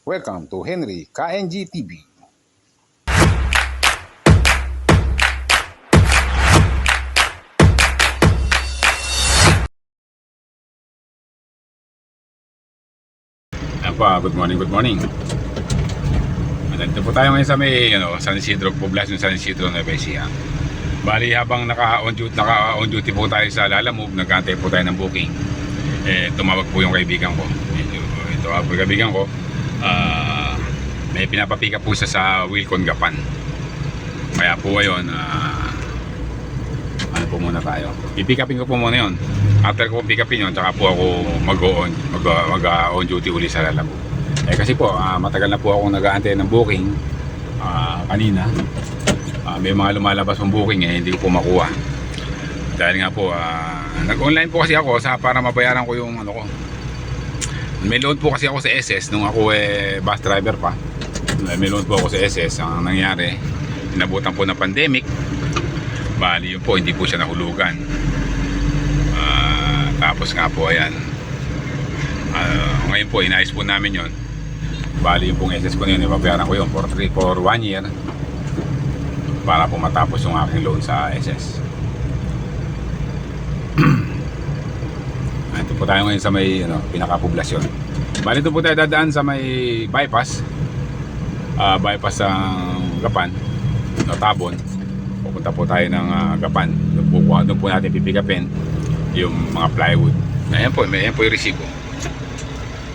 Welcome to Henry KNG TV. Ah, good morning, good morning. Nandito po tayo ngayon sa may ano, San Isidro, Poblacion San Isidro, Nueva Ecija. Bali habang naka-on duty, naka-on duty po tayo sa Lala Move, nagkantay po tayo ng booking. Eh, tumawag po yung kaibigan ko. Ito, ito po yung kaibigan ko. Ah, may pinapapika po siya sa Wilcon Gapan. Kaya po ngayon, ah, ano po muna tayo. I-pick upin ko po muna yun. After ko pick upin yun, tsaka po ako mag-on mag, mag, on duty uli sa Lala Move. Eh kasi po, ah, matagal na po akong nag-aantay ng booking ah, kanina. Ah, may mga lumalabas ng booking eh, hindi ko po makuha. Dahil nga po, ah, nag-online po kasi ako sa para mabayaran ko yung ano ko. May loan po kasi ako sa SS nung ako eh bus driver pa. May loan po ako sa SS. Ang nangyari, inabutan po ng pandemic. Bali yun po, hindi po siya nahulugan. Ah, tapos nga po, ayan. Ah, ngayon po, inayos po namin yon Bali yung pong SS ko na yun, ibabayaran ko yun for 3 for 1 year para po matapos yung aking loan sa SS. Ito po tayo ngayon sa may ano, pinakapoblasyon. Bali ito po tayo dadaan sa may bypass. Ah, bypass ng Gapan, no, Tabon. Pupunta po tayo ng ah, Gapan. Doon po, doon po natin pipikapin yung mga plywood. Ayan po, may ayan po yung resibo.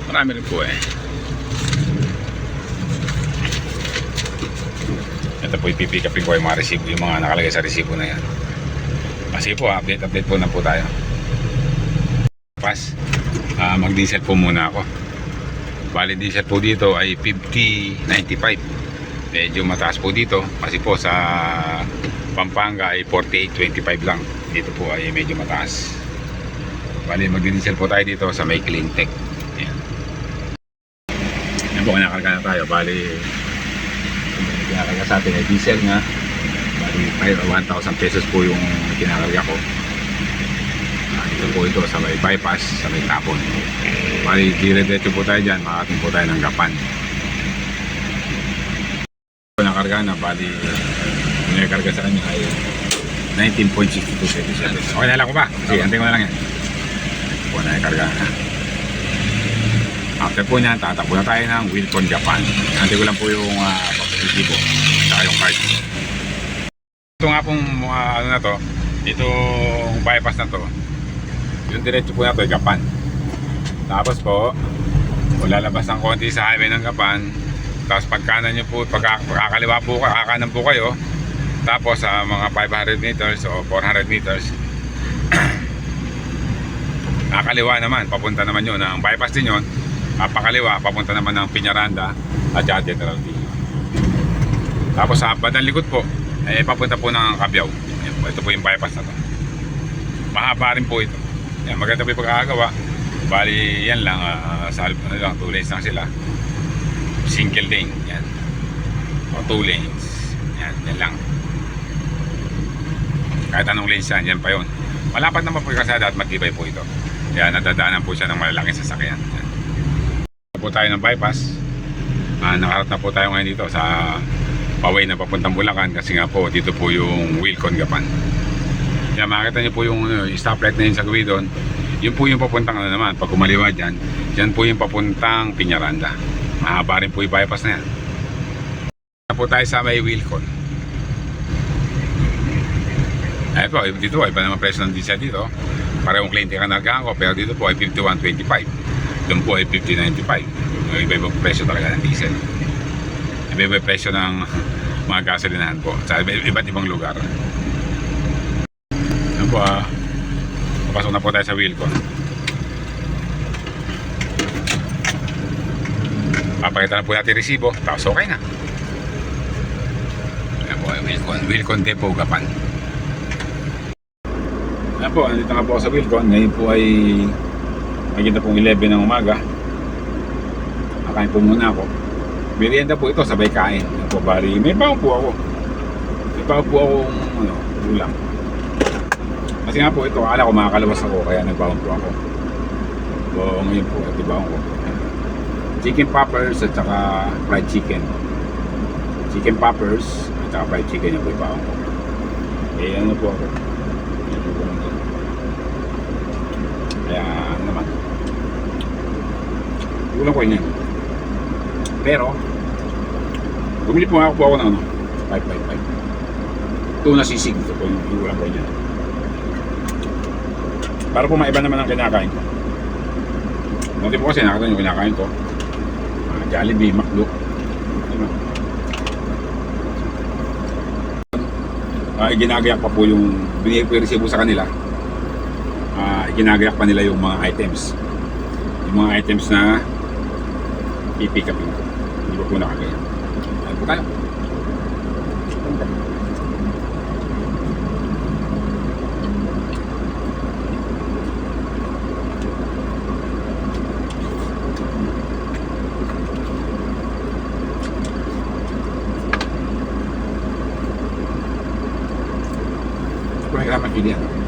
Marami rin po eh. Ito po ipipikapin ko yung mga resibo, yung mga nakalagay sa resibo na yan. Kasi po, update, update po na po tayo. Pas, ah, mag-diesel po muna ako. Bali diesel po dito ay 50.95. Medyo mataas po dito kasi po sa Pampanga ay 48.25 lang. Dito po ay medyo mataas. Bali mag-diesel po tayo dito sa may clean tech. Ayan. Yan po, kinakarga na tayo. Bali, kinakarga sa atin ay diesel nga. Bali, 1,000 pesos po yung kinakarga ko. Ah, dito po ito sa may bypass, sa may tapon. Bali, dire-diretso po tayo dyan. Makakating po tayo ng gapan. Nakarga na, bali, nakakarga sa kanya ay 19.62 Okay na lang ko ba? Sige, antay ko na lang yan. Po nakakarga na. After po niyan, tatakbo na tayo ng Wilcon Japan. Antay ko lang po yung uh, pagsisibo. Saka yung card. Ito nga pong mga ano na to, itong bypass na to, yung diretso po na to ay Gapan. Tapos po, lalabas ng konti sa highway ng Gapan, tapos pagkanan nyo po, pagka, pagkakaliwa po, kakanan po kayo, tapos sa mga 500 meters o 400 meters, nakakaliwa naman, papunta naman yun, ang bypass din yun, papakaliwa, papunta naman ng Piñaranda at General D. Tapos sa bandang likod po, eh papunta po ng Kabyaw. Ito po yung bypass na to. Mahaba rin po ito. Yan, maganda po yung pagkakagawa. Bali, yan lang, ah, sa ano lang, two lanes lang sila. Single lane, yan. O two lanes. Yan, yan lang. Kahit anong lanes yan, yan pa yun. Malapad naman po yung kasada at matibay po ito. Kaya nadadaanan po siya ng malalaking sasakyan. Yan. Po tayo ng bypass. Ah, nakaharap na po tayo ngayon dito sa paway na papuntang Bulacan kasi nga po dito po yung Wilcon Gapan. Yan, makikita niyo po yung, ano, stoplight na yun sa gawin doon. Yun po yung papuntang ano naman, pag kumaliwa dyan, dyan po yung papuntang Piñaranda. Mahaba rin po yung bypass na yan. Na po tayo sa may Wilcon. Ayun po, dito ay iba naman presyo ng diesel dito. Parehong claim ka nagahan ko, pero dito po ay 51.25. Doon po ay 50.95. Yung iba-ibang presyo talaga ng diesel. Iba-iba presyo ng mga gasolinahan po sa iba- iba't ibang lugar. Yan po ah. Papasok na po tayo sa Wilcon. Papakita na po natin resibo. Tapos okay na. Yan po, Wilcon. Wilcon Depot, Gapan. Yan po, andito nga po sa Wilcon. Ngayon po ay maganda pong 11 ng umaga. Kakain po muna ako. Merienda po ito, sabay kain. Yan po, bali, may baon po ako. May baon po akong ano, ulam. Kasi nga po ito, akala ko makakalawas ako, kaya nagbaon po ako. So, ngayon po, ito baon ko. chicken poppers at saka fried chicken. Chicken poppers at saka fried chicken yung po ipaon ko. Eh, ano po ako? Din. Kaya, ano naman. Ulam ko yun. Pero, bumili po nga po ako ng ano, 555. Tuna sisig. Ito po yung ulam ko niya. Para po maiba naman ang kinakain ko. Munti po kasi nakita yung kinakain ko. Uh, Jollibee, McDo. Diba? Uh, iginagayak pa po yung binigay ko sa kanila. Uh, iginagayak pa nila yung mga items. Yung mga items na pipick upin ko. Hindi pa po nakagaya. Ayun po tayo. Kung nahirapan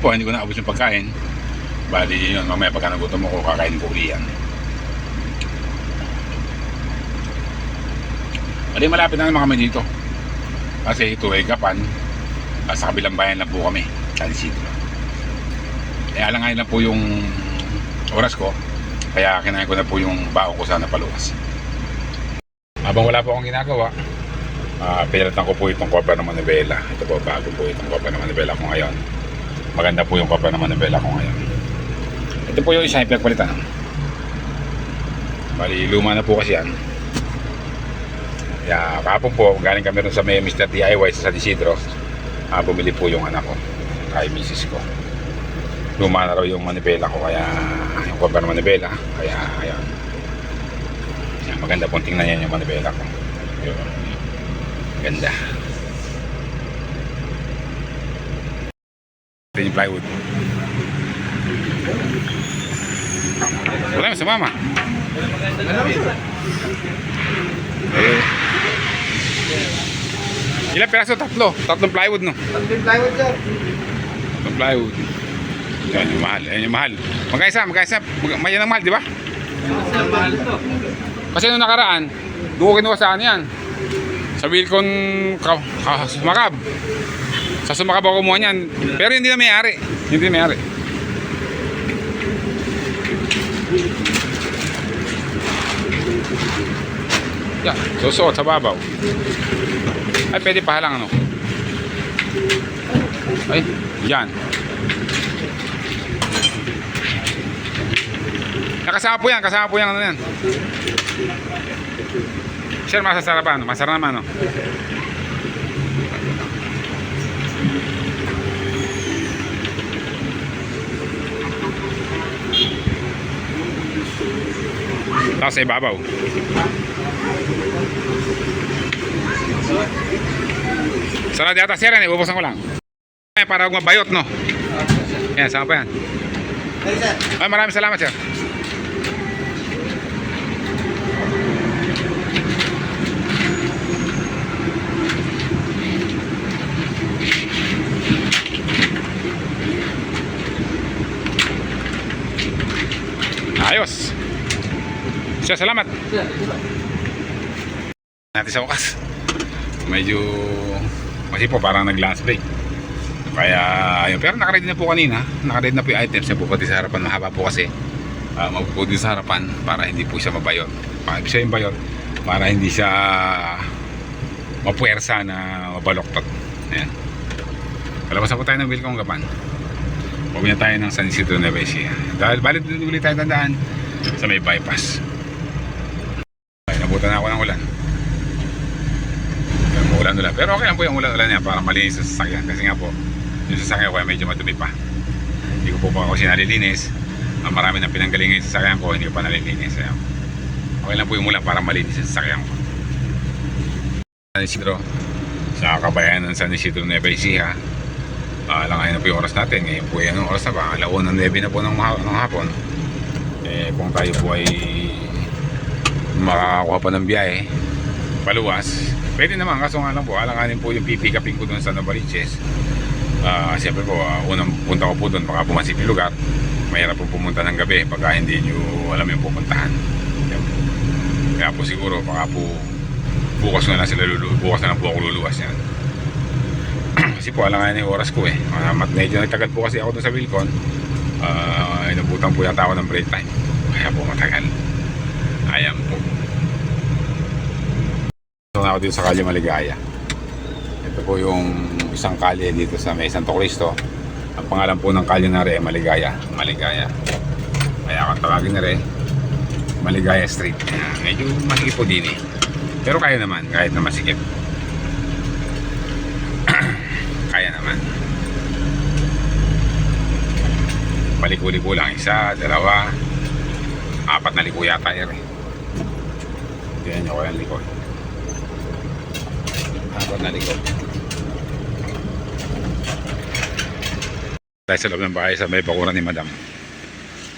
Po, hindi ko naabos yung pagkain. Bali yun, mamaya pagka nagutom ako, kakain ko uli yan. Bali malapit na naman kami dito. Kasi ito ay Gapan. Sa kabilang bayan lang po kami. San Isidro. Eh alangayin lang po yung oras ko. Kaya kinain ko na po yung baon ko sana paluwas. Habang wala po akong ginagawa, Ah, pinalitan ko po itong cover ng manibela. Ito po, bago po itong cover ng manibela ko ngayon. Maganda po yung cover ng manibela ko ngayon. Ito po yung isa yung pinagpalitan. Bali, luma na po kasi yan. Kaya kahapon po, galing kami rin sa may Mr. DIY sa San Isidro. Ah, bumili po yung anak ko, kay misis ko. Luma na raw yung manibela ko, kaya yung cover ng manibela. Kaya, ayan. Yan, maganda pong tingnan yan yung manibela ko. Yun. Ganda. Ito yung plywood. Wala mo sa mama. Eh. Ilang piraso? Tatlo. Tatlong plywood, no? Tatlong plywood sir. Tatlong plywood. Yan yung mahal. Yan yung mahal. Magkaisa, magkaisa. Mag may yan ang mahal, di ba? Sir, mahal to. Kasi nung nakaraan, ko kinuha sa ano yan. Sa Wilcon ka, ka, Sumakab. Sa Sumakab ako kumuha niyan. Pero hindi na may-ari. Hindi na may-ari. Yan, susuot sa babaw. Ay, pwede pa lang ano. Ay, yan. Nakasama po yan, kasama po yan ano yan. Sir, masasarapan. Masarap naman, no? Tapos sa ibabaw. Sarap yata, sir. Yan, ibubusan ko lang. Para huwag mabayot, no? Yan, sama pa yan. Ay, maraming salamat, sir. Siya, salamat. Sir, Natin sa wakas. Medyo kasi po parang nag-lunch break. Kaya ayun, pero nakaready na po kanina. Nakaready na po yung items niya po pati sa harapan. Mahaba po kasi. Uh, Mabupo din sa harapan para hindi po siya mabayot. Para siya yung bayot para hindi siya mapuwersa na mabaloktot. Ayan. Kalabas na po tayo ng Wilcong Gapan. Huwag na tayo ng San Isidro Nueva Ecija. Dahil balik din ulit tayo tandaan sa may bypass. Ay, nabutan na ako ng ulan. Pero ulan ulan. Pero okay lang po yung ulan ulan niya para malinis sa sasakyan. Kasi nga po, yung sasakyan ko ay medyo madumi pa. Hindi ko po pa kasi nalilinis. Ang marami ng pinanggalingan yung sasakyan ko, hindi ko pa nalilinis. Ayan. Okay lang po yung ulan para malinis yung sasakyan ko. San Isidro, sa kabayan ng San Isidro Nueva Ecija. Lang na po yung oras natin. Ngayon po yan ang oras na ba? Alauna ng 9 na po ng, ng hapon. Eh, kung tayo po ay makakakuha pa ng biyahe, paluwas, pwede naman. Kaso nga lang po, alanganin po yung pipikapin ko doon sa Novaliches. Ah, siyempre po, ah, unang punta ko po doon, baka pumasip yung lugar. Mahirap po pumunta ng gabi pagka hindi nyo alam yung pupuntahan. Kaya po siguro, baka po bukas na lang sila lulu bukas na lang po ako luluwas yan. kasi po alanganin yung oras ko eh. Uh, medyo nagtagal po kasi ako doon sa Wilcon. Ah, inabutan po yata ako ng break time. Kaya po matagal. Ayan po. Ito na ako dito sa Kalye Maligaya. Ito po yung isang kalye dito sa may Santo Cristo. Ang pangalan po ng kalye na rin ay Maligaya. Maligaya. Kaya kung tawagin na rin, Maligaya Street. Ayan, Medyo masikip po din eh. Pero kaya naman, kahit na masikip. kaya naman. Paliko-liko lang isa, dalawa, apat na liko yata yun eh. Tingnan nyo ko yung liko. Apat na liko. Dahil sa loob ng bahay sa may bakuran ni Madam.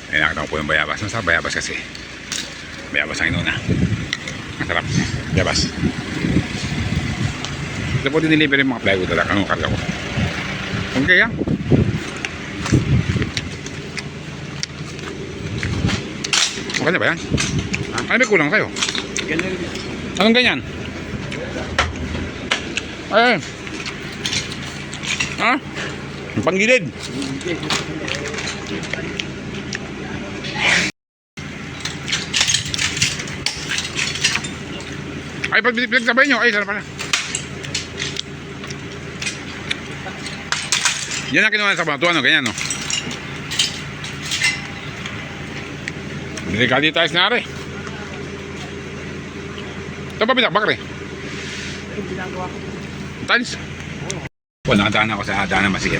Ay nakita ko po yung bayabas. Masarap bayabas kasi. Bayabas ang inuna. Masarap. Bayabas. Ito po diniliver yung mga plywood talaga. Anong karga ko? Kung kaya. Okay na ba yan? Ano may kulang sa'yo? Ganyan. Anong ganyan? Ay. Ha? Panggilid. Ay, pag pinagtabay nyo, ay, sarap pala. Yan ang kinuha sa batuan, no? ganyan, no? Delikado tayo sa nari. Ito pa binakbak rin. Tiles. Po, nakadaan ako sa daan na masikip.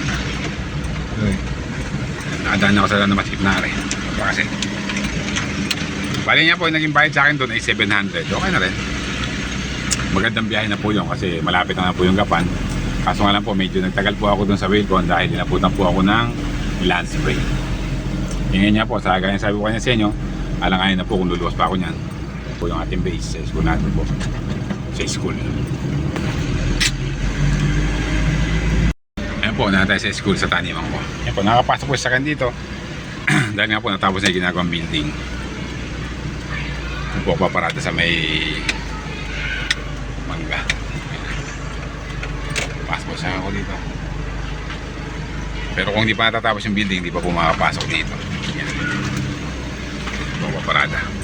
Nakadaan ako sa daan na masikip na rin. Ito kasi. Bali niya po, yung naging bayad sa akin doon ay 700. Okay na rin. Magandang biyahe na po yun kasi malapit na, na po yung Gapan. Kaso nga lang po, medyo nagtagal po ako doon sa Wilcon dahil dinaputan po ako ng land spray. Ngayon niya po, sa gaya sabi ko kanya sa inyo, alangayin na po kung luluwas pa ako niyan. Po yung ating base sa school natin po. Sa school. Ayan po, na tayo sa school sa taniman ko. Ayan po, nakapasok po sa akin dito. dahil nga po, natapos na yung ginagawang building. Ayan po, paparada sa may mangga. Pasok po siya ako dito. Pero kung hindi pa natatapos yung building, hindi pa po makapasok dito. Yan. Ito, paparada.